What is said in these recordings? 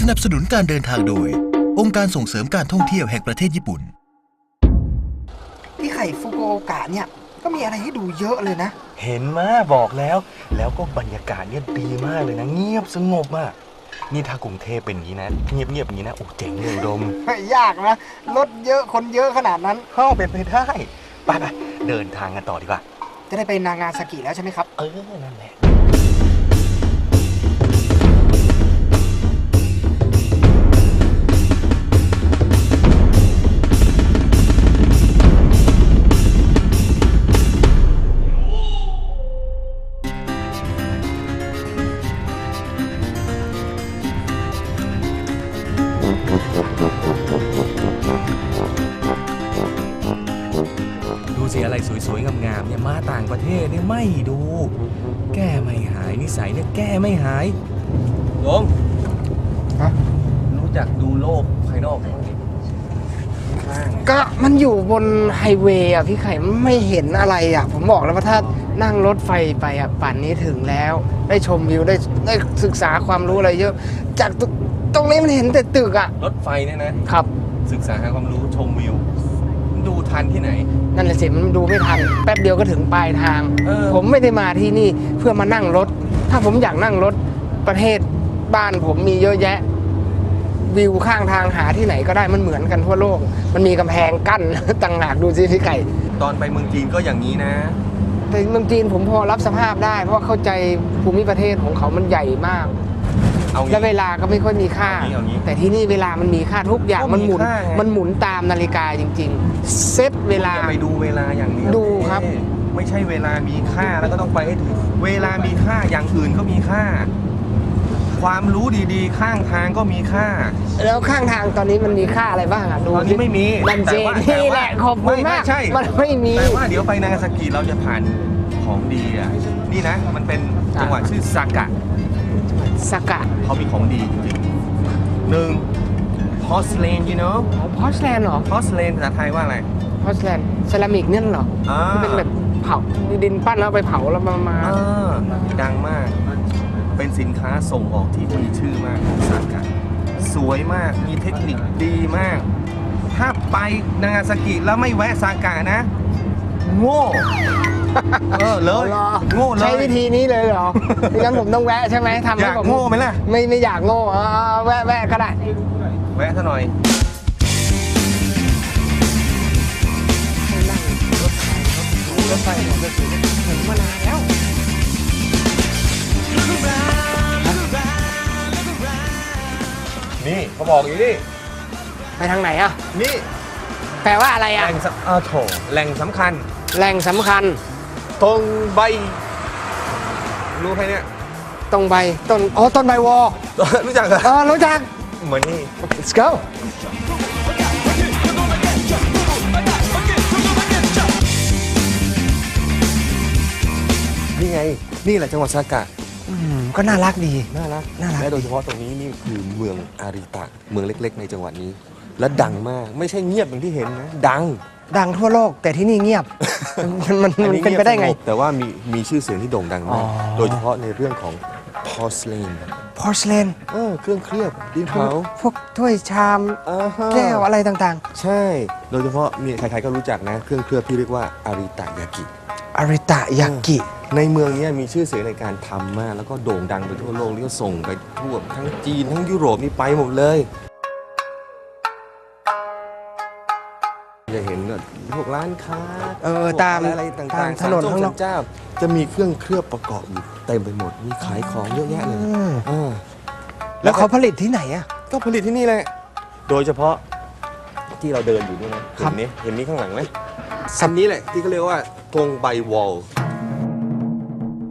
สนับสนุนการเดินทางโดย องค์การส่งเสริมการท่องเที่ยวแห่งประเทศญี่ปุ่น ที่ไข่ฟุกุโอกะเนี่ย ก็มีอะไรให้ดูเยอะเลยนะ เห็นมาบอกแล้ว แล้วก็บรรยากาศเนี่ยดีมากเลยนะ เงียบสงบมาก นี่ถ้ากรุงเทพเป็นอย่างนี้นะ เงียบเงียบๆอย่างนี้นะ โอ้เจ๋งเลยอุดมไม่ยากนะรถเยอะคนเยอะขนาดนั้นเข้าเป็นไปได้ ไปไปเดินทางกันต่อดีกว่า จะได้ไปนางาซากิแล้วใช่ไหมครับ เออ นั่นแหละายลงฮะ รู้จักดูโลกภายนอกไหมข้างก็มันอยู่บนไฮเวย์อะพี่ไข่ไม่เห็นอะไรอะ ผมบอกแล้วว่าถ้านั่งรถไฟไปอะป่านนี้ถึงแล้ว ได้ชมวิวได้ได้ศึกษาความรู้อะไรเยอะ จากตตรงนี้มันเห็นแต่ตึกอะ รถไฟเนี่ยนะ ครับ ศึกษาหาความรู้ชมวิวดูทันที่ไหน นั่นแหละสิมันดูไม่ทัน แป๊บเดียวก็ถึงปลายทาง เออ ผมไม่ได้มาที่นี่เพื่อมานั่งรถ ถ้าผมอยากนั่งรถประเทศบ้านผมมีเยอะแยะ วิวข้างทางหาที่ไหนก็ได้มันเหมือนกันทั่วโลก มันมีกำแพงกั้น ต่างหากดูสิพี่ไก่ ตอนไปเมืองจีนก็อย่างนี้นะ แต่เมืองจีนผมพอรับสภาพได้ เพราะเข้าใจภูมิประเทศของเขามันใหญ่มากเอางี้ และเวลาก็ไม่ค่อยมีค่า เอางี้เอางี้แต่ที่นี่เวลามันมีค่าทุกอย่างก็มีมันหมุน ค่าไง มันหมุนตามนาฬิกาจริง ๆ เซตเวลา อย่าไปดูเวลาอย่างเดียวดูครับเอ๊ะ ไม่ใช่เวลามีค่าแล้วก็ต้องไปให้ถึงเวลามีค่าอย่างอื่นก็มีค่า ความรู้ดีๆ ข้างทางก็มีค่า แล้วข้างทางตอนนี้มันมีค่าอะไรบ้างอะดูตอนนี้ไม่มีดันเจแต่ว่านี่แหละขอบคุณไม่มากไม่ใช่มันไม่มีแต่ว่าเดี๋ยวไปนางาซากิเราจะผ่านของดีอะนี่นะ มันเป็นจังหวัดชื่อซากะสกะเขามีของดีจริงๆหนึ่ง porcelain you know พอชแลนเหรอ porcelain ภาษาไทยว่าอะไรพอชแลนเซรามิกเนี่ยเหรออ่าที่เป็นแบบ เผาดินปั้นแล้วเอาไปเผาแล้วมามาอ่าดังมาก เป็นสินค้าส่งออกที่มีชื่อมากของซากะสวยมากมีเทคนิคดีมาก ถ้าไปนางาซากิแล้วไม่แวะซากะนะ โง่เออเลยรอโง่เลใช้ยวิธีนี้เลยเหรอไม่งั้นผมต้องแวะใช่ไหมทำอให้ยากผมโง่ไหมล่ะไม่ไม่อยากโง่อ่าแวะแวะก็ได้ แวะซะหน่อย ถไฟเนี่ยก็คือถึงมานานแล้วนี่เขาบอกอย่างนี้ไปทางไหนอะ นี่แปลว่าอะไรแหอะล่งสำอ่าโถแหล่งสำคัญ แหล่งสำคัญตรงใบ รู้ใครเนี่ย ตรงใบต้นอ๋อต้นใบวอรู้จักเหรอเออรู้จัก เหมือนนี่ let's go ไง นี่แหละจังหวัดซากะ อืมก็น่ารักดี น่ารักน่ารัก และโดยเฉพาะตรงนี้นี่คือเมืองอาริตะ เมืองเล็ก ๆ ในจังหวัดนี้ และดังมาก ไม่ใช่เงียบอย่างที่เห็นนะ ดังดังทั่วโลกแต่ที่นี่เงียบ มันมันอัมันงียบเป็นไปได้ไงสงบแต่ว่ามีมีชื่อเสียงที่โด่งดังอ๋มากอโดยเฉพาะในเรื่องของ porcelain porcelain เออเครื่องเคลือบดินเผาพวกถ้วยชามอ่าฮะแก้วอะไรต่างใช่ โดยเฉพาะมีใครๆก็รู้จักนะ เครื่องเคลือบที่เรียกว่าอาริตะยากิๆ อาริตะยากิ ในเมืองเนี้มีชื่อเสียงในการทำมาก แล้วก็โด่งดังไปทั่วโลกแล้วก็ส่งไปทั่วทั้งจีนทั้งยุโรปนี่ไปหมดเลย จะเห็นแบบพวกร้านค้าเออตามพวกอะไรต่างตามๆถนนศลข้างนอกศลเจ้าจะมีเครื่องเคลือบประกอบอยู่เต็มไปหมดมีขายของเยอะแยะเลยอืมเออ แล้วเขาผลิตที่ไหนอะ ก็ผลิตที่นี่แหละ โดยเฉพาะที่เราเดินอยู่นี่นะ ครัเห็บ นนี้เห็นนี้ข้างหลังไหมสันนี้แหละที่เขาเรียกว่าตรงใบวอล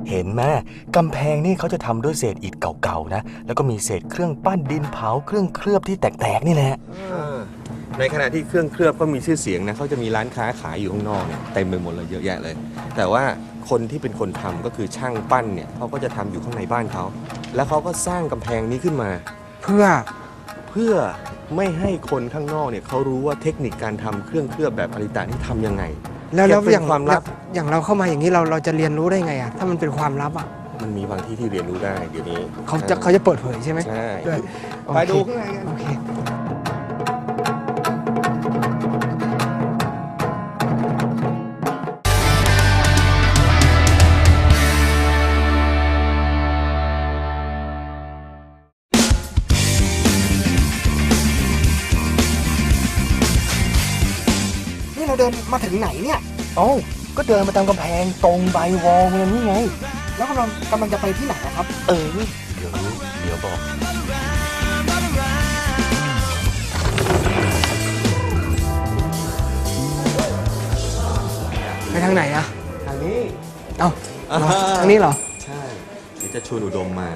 เห็นไหมกำแพงนี่เขาจะทำด้วยเศษอิฐเก่าๆนะ แล้วก็มีเศษเครื่องปั้นดินเผาเครื่องเคลือบที่แตกๆนี่แหละ ในขณะที่เครื่องเคลือบก็มีชื่อเสียงนะเขาจะมีร้านค้าขายอยู่ข้างนอกเนี่ยเต็มไปหมดเลยเยอะแยะเลย แต่ว่าคนที่เป็นคนทำก็คือช่างปั้นเนี่ยเขาก็จะทำอยู่ข้างในบ้านเขา แล้วเขาก็สร้างกำแพงนี้ขึ้นมา เพื่อเพื่อไม่ให้คนข้างนอกเนี่ยเขารู้ว่าเทคนิคการทำเครื่องเคลือบแบบอาริตะนี่ทำยังไง แล้วแล้วเก็บเป็นอย่างความลับอย่างเราเข้ามาอย่างนี้เราเราจะเรียนรู้ได้ไงอะถ้ามันเป็นความลับอะมันมีบางที่ที่เรียนรู้ได้เดี๋ยวนี้เขาจะเขาจะเปิดเผยใช่ไหมใช่ด้วยไปดูโอเคโอเคนี่เราเดิ มาถึงไหนเนี่ย เอ้าก็เดินมาตามกำแพงตรงใบวอลมันนี่ไง แล้วกำลังกำลังจะไปที่ไหนอะครับ เออ เดี๋ยวรู้เดี๋ยวบอกไปทางไหนอะทางนี้ เอ้าทางนี้เหรอ ใช่เดี๋ยวจะชวนอุดมมา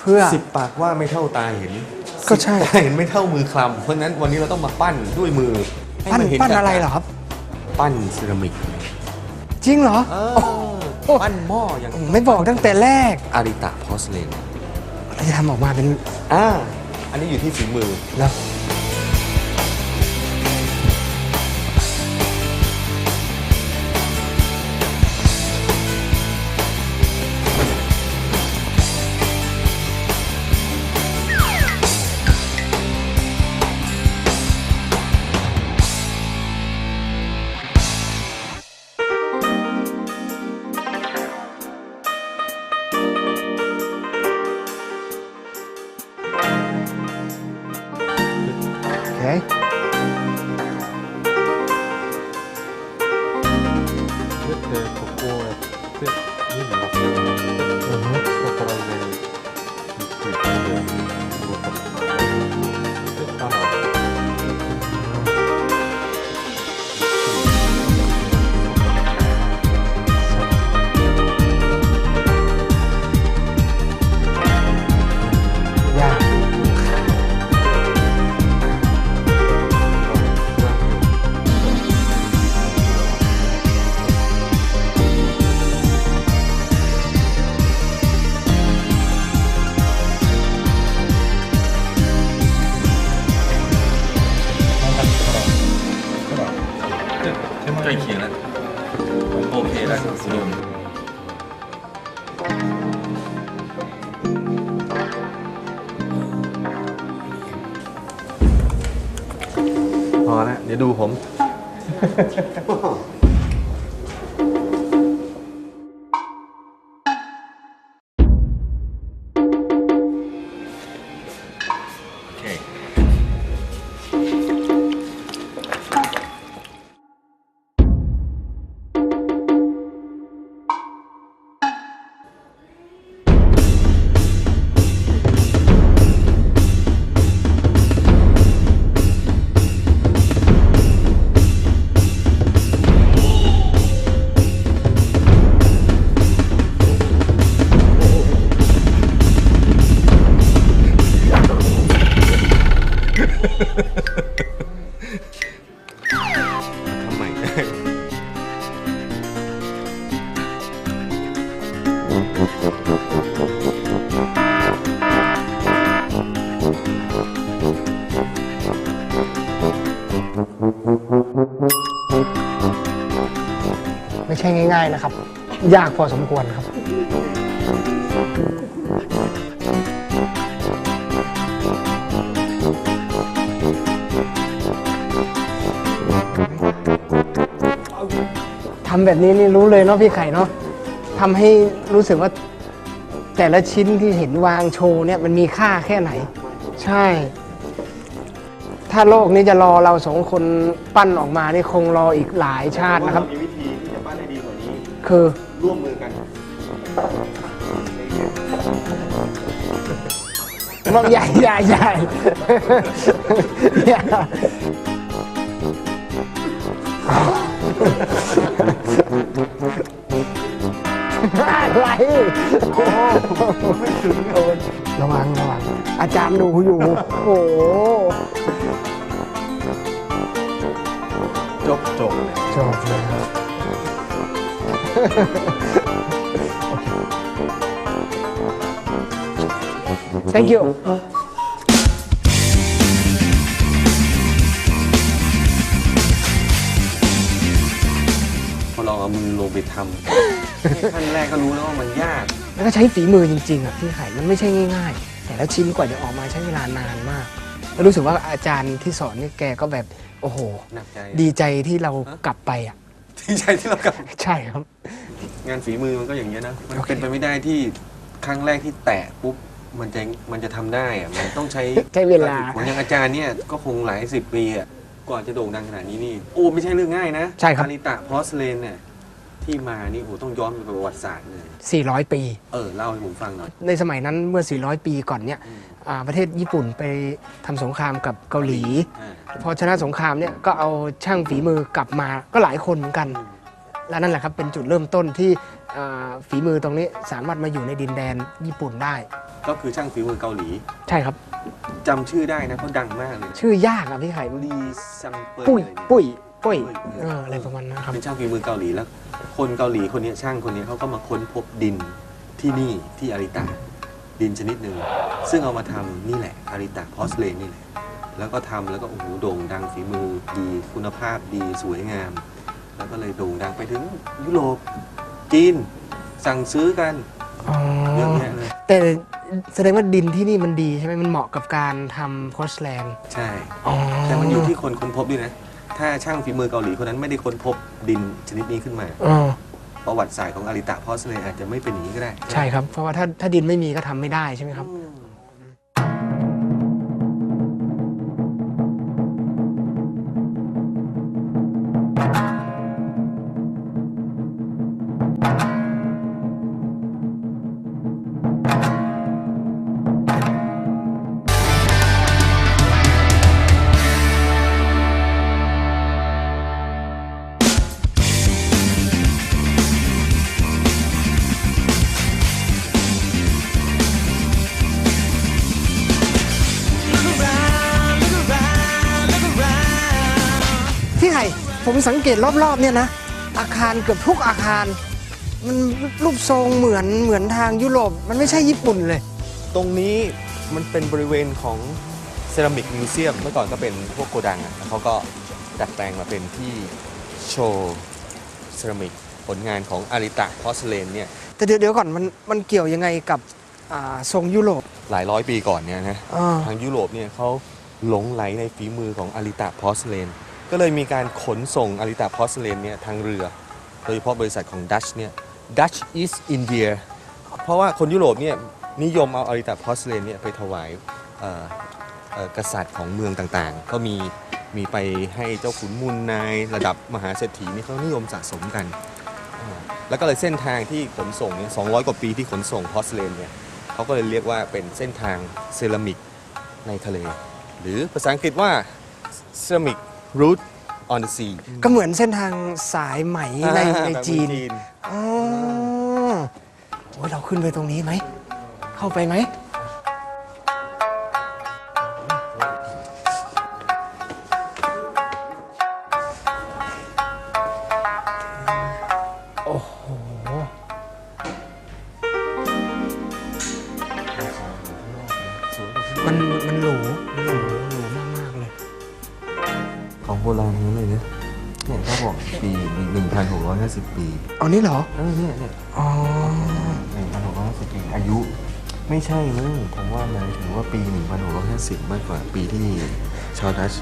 เพื่อ สิบปากว่าไม่เท่าตาเห็นก็ใช่ สิบตาเห็นไม่เท่ามือคลำเพราะฉะนั้นวันนี้เราต้องมาปั้นด้วยมือให้ปั้นมัเห็นปั้นกับอะไรเหรอครับ ปั้นเซรามิกจริงเหรอเอโอ้อปั้นหม้ออย่างไม่บอกตั้งแต่แรกอาริตะพอสเลนเราจะทำออกมาเป็นอ่าอันนี้อยู่ที่ฝีมือ แล้ว พอแล้วเดี๋ยวดูผม นะครับ ยากพอสมควรครับ ทำแบบนี้นี่รู้เลยเนาะพี่ไข่เนาะทำให้รู้สึกว่าแต่ละชิ้นที่เห็นวางโชว์เนี่ยมันมีค่าแค่ไหน ใช่ ถ้าโลกนี้จะรอเราสองคนปั้นออกมานี่คงรออีกหลายชาตินะครับ คือร่วมมือกันบอกใหญ่ใหญ่ใหญ่อย่าอะไรโอ้ไม่ถึงโดนระวังระวังอาจารย์ดูอยู่ โอ้โหจบจบชอบเลยครับ thank you พอลองเอามือลงไปทำขั้นแรกก็รู้แล้วว่ามันยาก แล้วก็ใช้ฝีมือจริงๆอะพี่ไข่มันไม่ใช่ง่ายๆ แต่ละชิ้นกว่าจะออกมาใช้เวลานานมาก แล้วรู้สึกว่าอาจารย์ที่สอนเนี่ยแกก็แบบ โอ้โห หนักใจ ดีใจที่เรากลับไปอะ ดีใจที่เรากลับใช่ครับ งานฝีมือมันก็อย่างเงี้ยนะ มันโอเค เป็นไปไม่ได้ที่ครั้งแรกที่แตะปุ๊บ มันจะมันจะทำได้อะมันต้องใช้ ใช้เวลา เหมือนอย่างอาจารย์เนี่ยก็คงหลายสิบปีอะก่อนจะโด่งดังขนาดนี้นี่ โอ้ไม่ใช่เรื่องง่ายนะใช่ครับ อาริตะพอสเลนเนี่ยที่มานี่โอ้ต้องย้อนไปประวัติศาสตร์เลย 400 ปี เออ เล่าให้ผมฟังหน่อย ในสมัยนั้นเมื่อ 400 ปีก่อนเนี่ย อืมอ่า ประเทศญี่ปุ่นไปทำสงครามกับเกาหลีอ่าพอชนะสงครามเนี่ยก็เอาช่างฝีมือกลับมาก็หลายคนเหมือนกัน และนั่นแหละครับเป็นจุดเริ่มต้นที่อ่าฝีมือตรงนี้สามารถมาอยู่ในดินแดนญี่ปุ่นได้ ก็คือช่างฝีมือเกาหลี ใช่ครับจำชื่อได้นะเพราะดังมากเลย ชื่อยากอะพี่ไข่ลีซัมเปอร์ปุ้ยอะไรเนี่ยปุ้ยปุ้ยปุ้ยเอออะไรประมาณนั้นครับเป็นช่างฝีมือเกาหลีแล้ว คนเกาหลีคนนี้ช่างคนนี้เขาก็มาค้นพบดินที่นี่ที่อาริตะ ดินชนิดหนึ่งซึ่งเอามาทำนี่แหละอาริตะพอสเลนนี่แหละ แล้วก็ทำแล้วก็โอ้โหโด่งดังฝีมือดีคุณภาพดีสวยงาม แล้วก็เลยโด่งดังไปถึงยุโรปจีน สั่งซื้อกันอ๋อเยอะแยะเลยแต่แสดงว่าดินที่นี่มันดีใช่ไหมมันเหมาะกับการทำพอสแลนด์ใช่ อ๋อแต่มันอยู่ที่คนค้นพบด้วยนะ ถ้าช่างฝีมือเกาหลีคนนั้นไม่ได้ค้นพบดินชนิดนี้ขึ้นมา อ๋อ ประวัติศาสตร์ของอาริตะพอสเลนอาจจะไม่เป็นอย่างนี้ก็ได้ ใช่ครับ เพราะว่าถ้าถ้าดินไม่มีก็ทำไม่ได้ใช่ไหมครับ อืม ผมสังเกตรอบๆเนี่ยนะ อาคารเกือบทุกอาคาร มันรูปทรงเหมือนเหมือนทางยุโรป มันไม่ใช่ญี่ปุ่นเลย ตรงนี้มันเป็นบริเวณของเซรามิกมิวเซียมเมื่อก่อนก็เป็นพวกโกดังอะแล้วเขาก็ดัดแปลงมาเป็นที่โชว์เซรามิกผลงานของอาริตะพอสเลนเนี่ยแต่เดี๋ยวเดี๋ยวก่อนมันมันเกี่ยวยังไงกับอ่าทรงยุโรป หลายร้อยปีก่อนเนี่ยนะอ่า ทางยุโรปเนี่ยเขาหลงไหลในฝีมือของอาริตะพอสเลน ก็เลยมีการขนส่งอาริตะพอสเลนเนี่ยทางเรือ โดยเฉพาะบริษัทของดัชเนี่ย Dutch East India เพราะว่าคนยุโรปเนี่ยนิยมเอาอาริตะพอสเลนเนี่ยไปถวายกษัตริย์ของเมืองต่างๆ ก็มีมีไปให้เจ้าขุนมูลนายระดับมหาเศรษฐีนี่เขานิยมสะสมกัน แล้วก็เลยเส้นทางที่ขนส่งเนี่ย200กว่าปีที่ขนส่งพอสเลนเนี่ยเขาก็เลยเรียกว่าเป็นเส้นทางเซรามิกในทะเล หรือภาษาอังกฤษว่า ceramic route on the sea ก็เหมือนเส้นทางสายไหมในในแบบจีนเมืองอ๋อโอ้ยเราขึ้นไปตรงนี้ไหม เข้าไปไหม เอานี่เหรอ เออเนี่ยเนี่ยอ๋อ 1,650ปีอายุ ไม่ใช่มั้งผมว่าหมายถึงว่าปี 1,650 มากกว่าปีที่ชาวดัช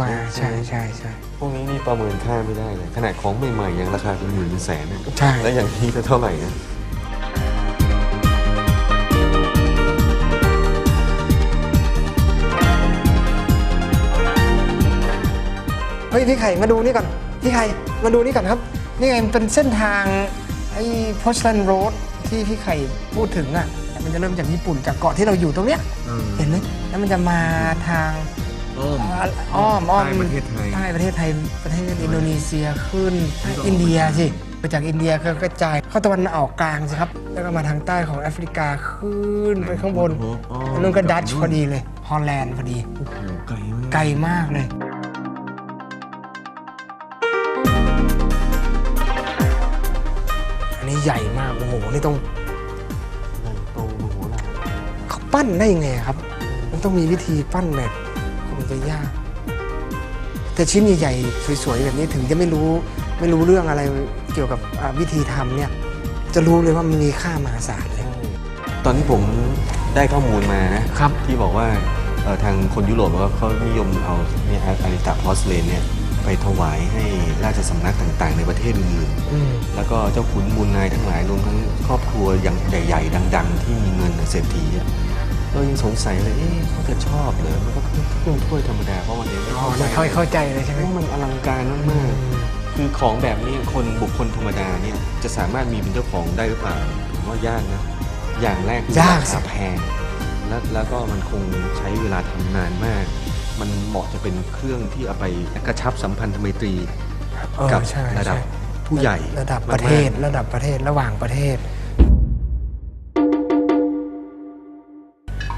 มาใช่ใช่ใช่ พวกนี้นี่ประเมินค่าไม่ได้เลย ขนาดของใหม่ๆยังราคาเป็นหมื่นเป็นแสนนะใช่ แล้วอย่างนี้จะเท่าไหร่นะเฮ้ยพี่ไข่มาดูนี่ก่อนพี่ไข่มาดูนี่ก่อนครับ นี่ไงมันเป็นเส้นทางไอ้ Portland Road ที่พี่ไข่พูดถึงอะมันจะเริ่มจากญี่ปุ่นจากเกาะที่เราอยู่ตรงเนี้ยเห็นไหมแล้วมันจะมาทางอ้อมอ่าอ้อมอ้อมใต้ประเทศไทยใต้ประเทศไทยประเทศอินโดนีเซียขึ้นอินเดียสิไปจากอินเดียก็กระจายเข้าตะวันออกกลางสิครับ แล้วก็มาทางใต้ของแอฟริกาขึ้นไปข้างบนแล้วนู่นก็ดัตช์พอดีเลยฮอลแลนด์พอดีโอ้โหไกลมากไกลมากเลย ใหญ่มากโอ้โหนี่ต้องใหญ่โตมโหฬารเขาปั้นได้ยังไงครับ มันต้องมีวิธีปั้นแบบคงจะยาก แต่ชิ้นใหญ่ๆสวยๆแบบนี้ถึงจะไม่รู้ไม่รู้เรื่องอะไรเกี่ยวกับอ่าวิธีทำเนี่ยจะรู้เลยว่ามันมีค่ามหาศาลเลยตอนที่ผมได้ข้อมูลมานะครับที่บอกว่าเอ่อทางคนยุโรปว่าเขานิยมเอาเนี่ยอาริตาพอสเลนเนี่ย ไปถวายให้ราชสำนักต่างๆ ในประเทศอื่นอืมๆแล้วก็เจ้าขุนมูลนายทั้งหลายรวมทั้งครอบครัวอย่างใหญ่ๆ ดัง ๆ ที่มีเงินเศรษฐีอะเรายังสงสัยเลยเอ๊ะเขาจะชอบเหรอมันก็เครื่องถ้วยธรรมดาเพราะวันนี้ไม่อ๋อเข้าใจไม่ค่อยเข้าใจเลยใช่ไหมว่ามันอลังการมากๆคือของแบบนี้คนบุคคลธรรมดาเนี่ยจะสามารถมีเป็นเจ้าของได้หรือเปล่าผมว่ายากนะอย่างแรกคือยากราสิคาแพงแล้วแล้วก็มันคงใช้เวลาทำนานมาก มันเหมาะจะเป็นเครื่องที่เอาไปกระชับสัมพันธไมตรีเออกับใช่ระดับใช่ผู้ใหญ่ระดับประเทศมากระดับประเทศระหว่างประเทศ ๆ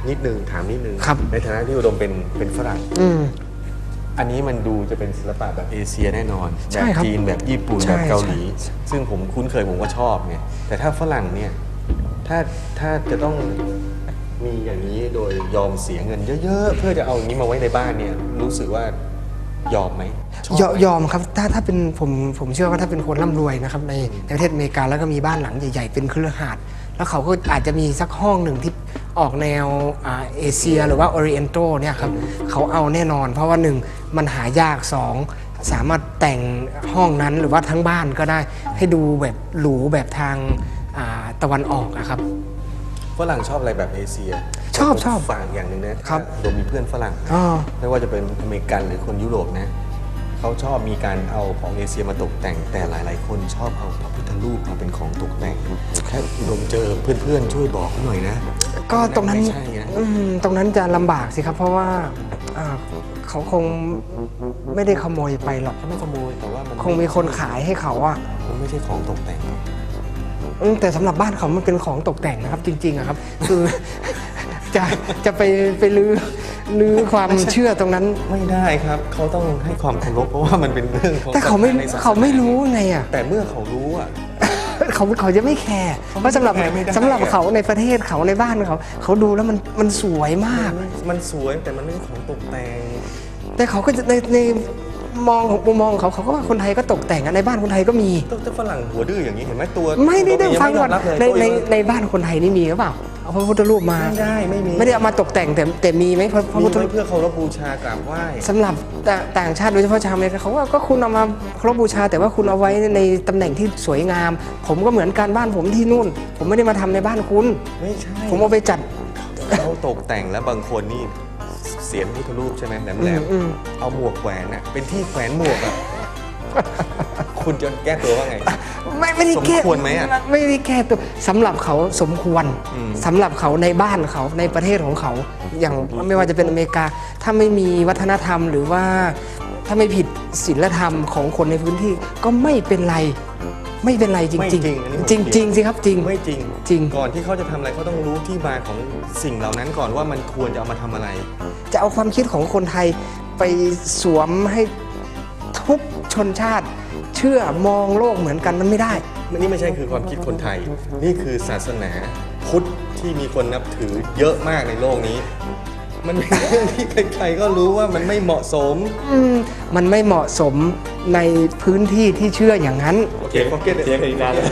นิดนึงถามนิดนึงครับ ในฐานะที่อุดมเป็นเป็นฝรั่ง อืม อันนี้มันดูจะเป็นศิลปะแบบเอเชียแน่นอนใช่แบบครับจีนแบบญี่ปุ่นใช่แบบเกาหลี ใช่ ซึ่งผมคุ้นเคยผมก็ชอบไงแต่ถ้าฝรั่งเนี่ยถ้าถ้าจะต้อง มีอย่างนี้โดยยอมเสียเงินเยอะ ๆ เพื่อจะเอาอย่างนี้มาไว้ในบ้านเนี่ยรู้สึกว่ายอมไหมชอบยอยอมครับถ้าถ้าเป็นผมผมเชื่อว่าถ้าเป็นคนร่ำรวยนะครับในในประเทศอเมริกาแล้วก็มีบ้านหลังใหญ่ ๆ เป็นเครือข่ายแล้วเขาก็อาจจะมีสักห้องหนึ่งที่ออกแนวอ่าเอเชียหรือว่า o อ i ิเอนโตเนี่ยครับเขาเอาแน่นอน เพราะว่าหนึ่งมันหายากสองสามารถแต่งห้องนั้นหรือว่าทั้งบ้านก็ได้ให้ดูแบบหรูแบบทางอ่าตะวันออกอะครับ ฝรั่งชอบอะไรแบบเอเชียชอบชอบฝรั่งอย่างหนึ่งนะครับโดยมีเพื่อนฝรั่งอ๋อไม่ว่าจะเป็นอเมริกันหรือคนยุโรปนะเขาชอบมีการเอาของเอเชียมาตกแต่ง แต่หลาย ๆ คนชอบเอาพระพุทธรูปมาเป็นของตกแต่งแค่อุดมเจอเพื่อนๆช่วยบอกหน่อยนะ ก็ตรงนั้นไม่ใช่นะอืมตรงนั้นจะลำบากสิครับ เพราะว่าอ่าเขาคงไม่ได้ขโมยไปหรอกไม่ขโมยแต่ว่ามันคงมีคนขายให้เขาอะมันไม่ใช่ของตกแต่ง อืมแต่สำหรับบ้านเขามันเป็นของตกแต่งนะครับ จริงๆอะครับ คือ จะจะไปไปลื้อลื้อความเชื่อตรงนั้น ไม่ได้ครับเขาต้องให้ความเคารพเพราะว่ามันเป็นเรื่องของแต่เขาไม่ศรัทธในศสนเขาไม่รู้ไงอะแต่เมื่อเขารู้อะ เขาเขาจะไม่แคร์เพราะสำหรับแคร์ไม่ได้ สำหรับเขาในประเทศเขาในบ้านเขา เขาดูแล้วมันมันสวยมาก มันสวยแต่มันไม่ใช่ของตกแต่ง แต่เขาก็จะในใน มองของมุมมองของเขาเขาก็ว่าคนไทยก็ตกแต่งอะในบ้านคนไทยก็มีต้องจะฝรั่งหัวดื้ออย่างนี้เห็นไหมตัวไม่ได้ตัวได้เยัฟังไม่ยก่ออนมรับเลยในตัวในเองในบ้านคนไทยนี่มีหรือเปล่าเอาพระพุทธรูปมาไม่ได้ไม่มีไม่ได้เอามาตกแต่งแต่แต่มีไหมพระพระมีพุทธไว้รูปเพื่อเคารพบูชากราบไหว้สำหรับต่างต่างชาติโดยเฉพาะชาวอเมริกาเขาว่าก็คุณเอามาเคารพบูชา แต่ว่าคุณเอาไว้ในตำแหน่งที่สวยงาม ผมก็เหมือนกันบ้านผมที่นู่น ผมไม่ได้มาทำในบ้านคุณไม่ใช่ผมเอาไปจัดเขาตกแต่งแล้วบางคนนี่ เสียนพุทธรูปใช่ไหมแหลมอืแหลมมอืมเอาหมวกแขวนน่ะเป็นที่แขวนหมวกอะคุณจะแก้ตัวว่าไง ไม่ไม่ได้แก้สมควรไหมอะไม่ได้แก้ตัวสำหรับเขาสมควรอืมสำหรับเขาในบ้านเขาในประเทศของเขา อย่างไม่ว่าจะเป็นอเมริกา ถ้าไม่มีวัฒนธรรมหรือว่าถ้าไม่ผิดศีลธรรมของคนในพื้นที่ก็ไม่เป็นไร ไม่เป็นไรจไม่ริงจริงอันนี้ผมๆจริงเถียงจริงสิครับจริงไม่จริงจริง ก่อนที่เขาจะทำอะไรเขาต้องรู้ที่มาของสิ่งเหล่านั้นก่อนว่ามันควรจะเอามาทำอะไร จะเอาความคิดของคนไทยไปสวมให้ทุกชนชาติ เชื่อมองโลกเหมือนกันมันไม่ได้นี่ไม่ใช่คือความคิดคนไทย นี่คือศาสนาพุทธที่มีคนนับถือเยอะมากในโลกนี้ มันเป็นเรื่องที่ใครๆก็รู้ว่ามันไม่เหมาะสม อืมมันไม่เหมาะสมในพื้นที่ที่เชื่ออย่างนั้น โอเคพอเก็ตเสียงอีกนานเลย